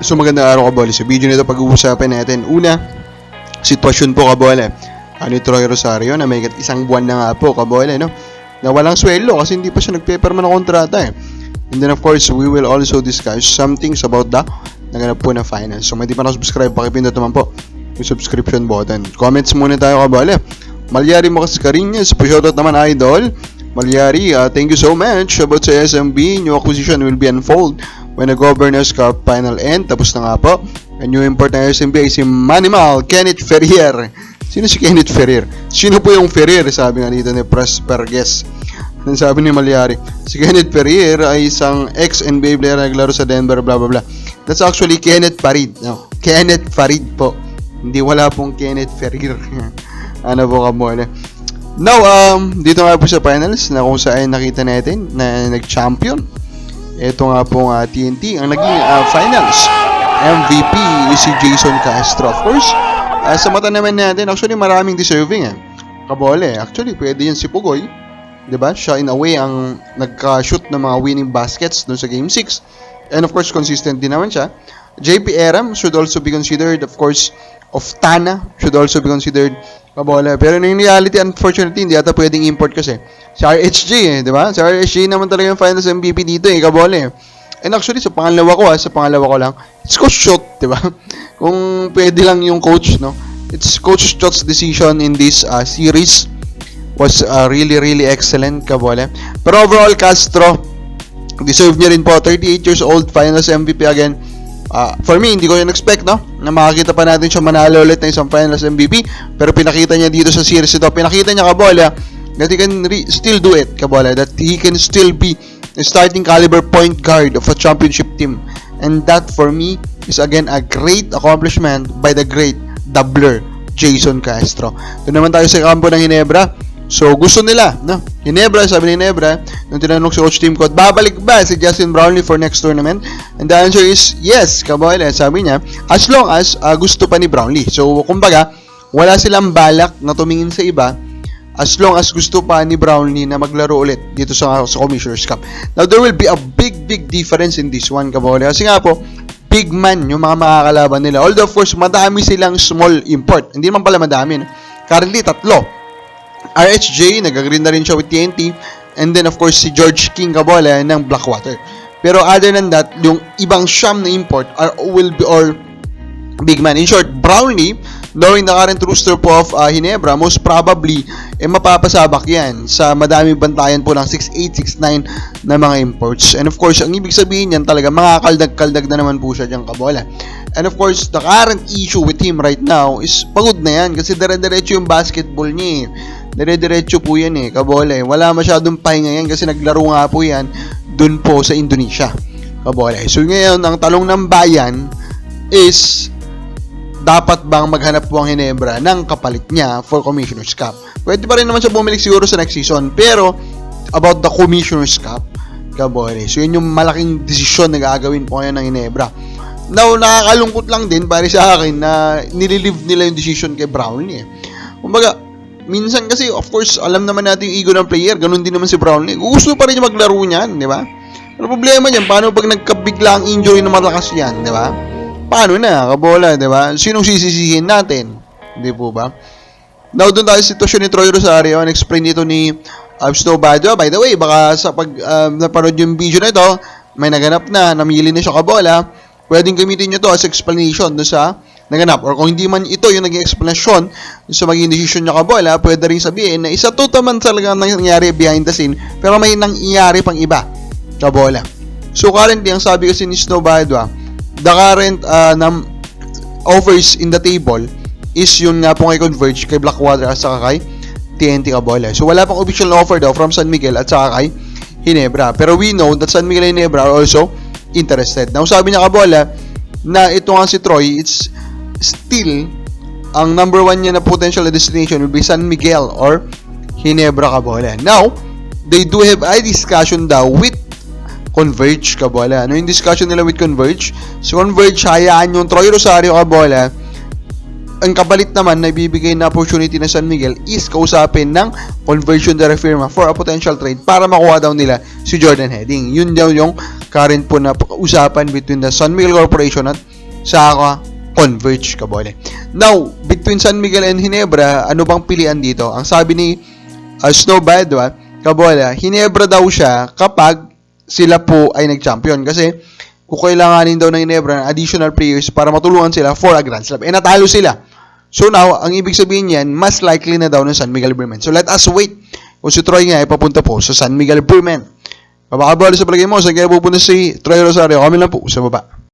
So magandang araw kabole. Sa video nito pag-uusapan natin. Una, sitwasyon po kabole. Ano ni Troy Rosario na may isang buwan na nga po kabole, no? Na walang sweldo kasi hindi pa siya nagpeperma ng kontrata eh. And then of course, we will also discuss some things about the naganap po na finance. So, hindi pa nakasubscribe, pakipindot naman po yung subscription button. Comments muna tayo kabole. Malyari mo kasi Carinas, pa-shoutout naman idol. Malyari, uh, thank you so much about sa SMB. New acquisition will be unfold when the Governor's Cup final end. Tapos na nga po. Ang new import ng SMB ay si Manimal Kenneth Ferrier. Sino si Kenneth Ferrier? Sino po yung Ferrier? Sabi nga dito ni Prosper Guess. Sabi ni Malyari, si Kenneth Ferrier ay isang ex-NBA player na naglaro sa Denver, blah blah blah. That's actually Kenneth Farid. No, Kenneth Farid po. Hindi wala pong Kenneth Ferrier. ano po ka muna. Now, um, dito nga po sa finals na kung saan nakita natin na nag-champion. Ito nga po nga TNT ang naging uh, finals. MVP si Jason Castro. Of course, uh, sa mata naman natin, actually maraming deserving eh. Kabole, actually pwede yan si Pugoy. 'di ba? Siya in a way ang nagka-shoot ng mga winning baskets doon sa game 6. And of course, consistent din naman siya. JP Aram should also be considered, of course, of Tana should also be considered kabola. Pero in reality, unfortunately, hindi ata pwedeng import kasi. Si RHG eh, di ba? Si RHG naman talaga yung finals MVP dito eh, kabola. And actually, sa pangalawa ko ah, sa pangalawa ko lang, it's Coach Shot, di ba? Kung pwede lang yung coach, no? It's Coach Shot's decision in this uh, series was uh, really, really excellent, kabola. Pero overall, Castro, deserve niya rin po. 38 years old, finals MVP again. Uh, for me, hindi ko yun expect, no? Na makakita pa natin siya manalo ulit ng isang finals MVP. Pero pinakita niya dito sa series ito. Pinakita niya, kabola, that he can re- still do it, kabola. That he can still be a starting caliber point guard of a championship team. And that, for me, is again a great accomplishment by the great doubler, Jason Castro. Doon naman tayo sa kampo ng Hinebra. So, gusto nila, no? Hinebra, sabi ni Hinebra, nung tinanong si Coach Tim Cott, babalik ba si Justin Brownlee for next tournament? And the answer is, yes, kaboy, sabi niya, as long as uh, gusto pa ni Brownlee. So, kumbaga, wala silang balak na tumingin sa iba, as long as gusto pa ni Brownlee na maglaro ulit dito sa, sa Commissioner's Cup. Now, there will be a big, big difference in this one, kaboy. Kasi nga po, big man yung mga makakalaban nila. Although, of course, madami silang small import. Hindi naman pala madami, no? Currently, tatlo. RHJ, nag-agree na rin siya with TNT. And then, of course, si George King Cabola ng Blackwater. Pero other than that, yung ibang siyam na import are, will be, or big man. In short, Brownlee, knowing the current roster po of uh, Hinebra, most probably, eh, mapapasabak yan sa madami bantayan po ng 6'8", 6'9 na mga imports. And of course, ang ibig sabihin yan talaga, mga kaldag-kaldag na naman po siya diyang kabola. And of course, the current issue with him right now is pagod na yan kasi dire-diretso yung basketball niya eh. Dire-diretso po yan eh, kabola eh. Wala masyadong pahinga yan kasi naglaro nga po yan dun po sa Indonesia. Kabola So ngayon, ang talong ng bayan is dapat bang maghanap po ang Hinebra ng kapalit niya for Commissioner's Cup. Pwede pa rin naman siya bumalik siguro sa next season. Pero, about the Commissioner's Cup, kabore. So, yun yung malaking desisyon na gagawin po ngayon ng Hinebra. Now, nakakalungkot lang din para sa akin na nililive nila yung decision kay Brownlee. Eh. Kumbaga, minsan kasi, of course, alam naman natin yung ego ng player. Ganun din naman si Brownlee. Gusto pa rin niya maglaro niyan, di ba? Ano problema niyan? Paano pag nagkabigla ang injury na malakas yan, di ba? Paano na, kabola, di ba? Sinong sisisihin natin? Hindi po ba? Now, doon tayo sa sitwasyon ni Troy Rosario. An-explain dito ni uh, Snow Badwa. By the way, baka sa pag uh, napanood yung video na ito, may naganap na, namili na siya kabola, pwedeng gamitin nyo to as explanation doon sa naganap. Or kung hindi man ito yung naging explanation sa maging decision nyo kabola, pwede rin sabihin na isa to naman talaga nangyari behind the scene, pero may nangyari pang iba kabola. So currently, ang sabi kasi ni Snow Badwa, the current uh, na offers in the table is yun nga po kay Converge, kay Blackwater at saka kay TNT Cabola. So wala pang official offer daw from San Miguel at saka kay Hinebra. Pero we know that San Miguel and Hinebra are also interested. Now sabi niya Cabola na ito nga si Troy, it's still ang number one niya na potential destination will be San Miguel or Hinebra Cabola. Now, they do have a discussion daw with Converge Cabola. Ano yung discussion nila with Converge? So Converge, hayaan yung Troy Rosario Cabola ang kapalit naman na ibibigay na opportunity ng San Miguel is kausapin ng conversion de firma for a potential trade para makuha daw nila si Jordan Heading. Yun daw yung current po na usapan between the San Miguel Corporation at Saka Converge, kabole. Now, between San Miguel and Hinebra, ano bang pilian dito? Ang sabi ni uh, Snowbad, diba? kabole, Hinebra daw siya kapag sila po ay nag-champion. Kasi, kukailanganin daw ng Hinebra ng additional players para matulungan sila for a Grand Slam. Eh, natalo sila. So now, ang ibig sabihin niyan, mas likely na daw ng San Miguel Berman. So let us wait kung si Troy nga ay papunta po sa San Miguel Berman. Babakabalo sa palagay mo, saan kaya pupunta si Troy Rosario? Kami lang po sa baba.